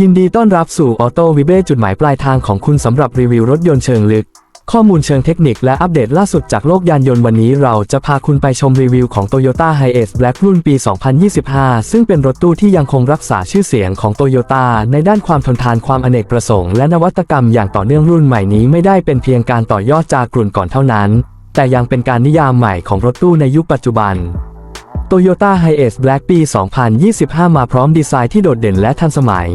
ยินดีต้อนรับสู่ออโต้วิเบจุดหมายปลายทางของคุณสำหรับรีวิวรถยนต์เชิงลึก ข้อมูลเชิงเทคนิคและอัปเดตล่าสุดจากโลกยานยนต์วันนี้เราจะพาคุณไปชมรีวิวของ Toyota Hiace Black รุ่นปี 2025 ซึ่งเป็นรถตู้ที่ยังคงรักษาชื่อเสียงของ Toyota ในด้านความทนทานความอเนกประสงค์และนวัตกรรมอย่างต่อเนื่องรุ่นใหม่นี้ไม่ได้เป็นเพียงการต่อยอดจากกลุ่นก่อนเท่านั้น แต่ยังเป็นการนิยามใหม่ของรถตู้ในยุคปัจจุบัน Toyota Hiace Black ปี 2025 มาพร้อมดีไซน์ที่โดดเด่นและทันสมัย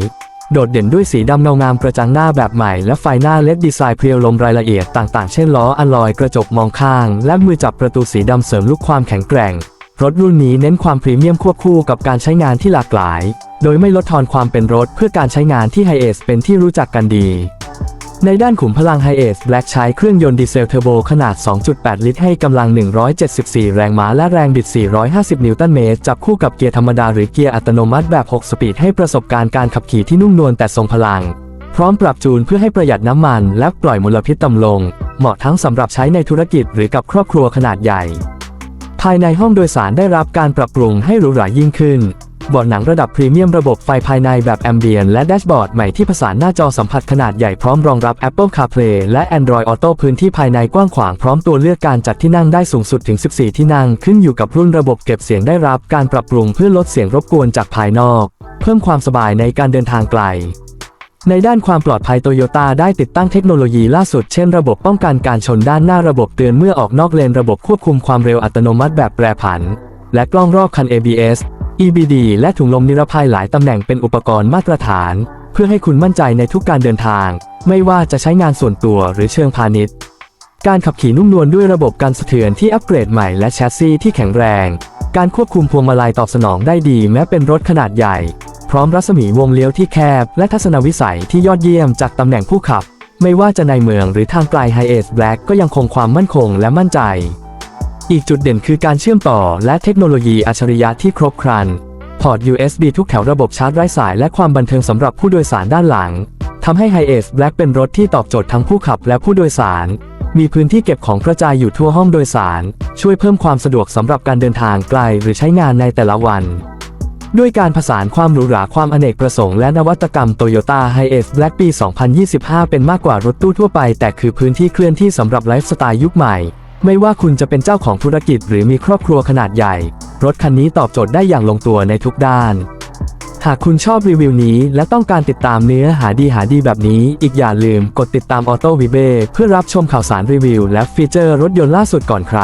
โดดเด่นด้วยสีดำเงางามกระจังหน้าแบบใหม่และไฟหน้าเล็ดดีไซน์เพรียวลมรายละเอียดต่างๆ เช่นล้ออะลอยกระจกมองข้าง และมือจับประตูสีดำเสริมลุกความแข็งแกร่ง รถรุ่นนี้เน้นความพรีเมียมควบคู่กับการใช้งานที่หลากหลาย โดยไม่ลดทอนความเป็นรถเพื่อการใช้งานที่ไฮเอสเป็นที่รู้จักกันดี ในด้านขุมพลัง Hiace Black ใช้เครื่องยนต์ดีเซลเทอร์โบขนาด 2.8 ลิตรให้กำลัง 174 แรงม้าและแรงบิด 450 นิวตันเมตร จับคู่กับเกียร์ธรรมดาหรือเกียร์อัตโนมัติแบบ 6 สปีดให้ประสบการณ์การขับขี่ที่นุ่มนวลแต่ทรงพลัง พร้อมปรับจูนเพื่อให้ประหยัดน้ำมัน และปล่อยมลพิษต่ำลง เหมาะทั้งสำหรับใช้ในธุรกิจหรือกับครอบครัวขนาดใหญ่ ภายในห้องโดยสารได้รับการปรับปรุงให้หรูหรายิ่งขึ้น เบาะหนังระดับพรีเมียมระบบไฟภายในแบบแอมเบียนและแดชบอร์ดใหม่ที่ผสานหน้าจอสัมผัสขนาดใหญ่พร้อมรองรับ Apple CarPlay และ Android Auto พื้นที่ภายในกว้างขวางพร้อมตัวเลือกการจัดที่นั่งได้สูงสุดถึง 14 ที่นั่ง ขึ้นอยู่กับรุ่นระบบเก็บเสียงได้รับการปรับปรุงเพื่อลดเสียงรบกวนจากภายนอก เพิ่มความสบายในการเดินทางไกลในด้านความปลอดภัยโตโยต้าได้ติดตั้งเทคโนโลยีล่าสุดเช่นระบบป้องกันการชนด้านหน้าระบบเตือนเมื่อออกนอกเลนระบบควบคุมความเร็วอัตโนมัติแบบแปรผัน และกล้องรอบคัน ABS EBD และถุงลมนิรภัยหลายตำแหน่งเป็นอุปกรณ์มาตรฐาน เพื่อให้คุณมั่นใจในทุกการเดินทาง ไม่ว่าจะใช้งานส่วนตัวหรือเชิงพาณิชย์ การขับขี่นุ่มนวลด้วยระบบการสะเทือนที่อัปเกรดใหม่และแชสซีที่แข็งแรง การควบคุมพวงมาลัยตอบสนองได้ดีแม้เป็นรถขนาดใหญ่ พร้อมรัศมีวงเลี้ยวที่แคบ และทัศนวิสัยที่ยอดเยี่ยมจากตำแหน่งผู้ขับ ไม่ว่าจะในเมืองหรือทางไกล h i เอ e Black ก็ยังคงความมั่นคงและมั่นใจ อีกจุดเด่นคือการเชื่อมต่อและเทคโนโลยีอัจฉริยะที่ครบครัน พอร์ต USB ทุกแถวระบบชาร์จไร้สายและความบันเทิงสำหรับผู้โดยสารด้านหลังทำให้ Hiace Black เป็นรถที่ตอบโจทย์ทั้งผู้ขับและผู้โดยสาร มีพื้นที่เก็บของกระจายอยู่ทั่วห้องโดยสาร ช่วยเพิ่มความสะดวกสำหรับการเดินทางไกลหรือใช้งานในแต่ละวันด้วยการผสานความหรูหราความอเนกประสงค์และนวัตกรรม Toyota Hiace Black ปี 2025 เป็นมากกว่ารถตู้ทั่วไป แต่คือพื้นที่เคลื่อนที่สำหรับไลฟ์สไตล์ยุคใหม่ ไม่ว่าคุณจะเป็นเจ้าของธุรกิจหรือมีครอบครัวขนาดใหญ่ รถคันนี้ตอบโจทย์ได้อย่างลงตัวในทุกด้าน หากคุณชอบรีวิวนี้และต้องการติดตามเนื้อหาดีหาดีแบบนี้ อีกอย่าลืมกดติดตาม Auto v i b e เพื่อรับชมข่าวสารรีวิวและฟีเจอร์รถยนต์ล่าสุดก่อนใคร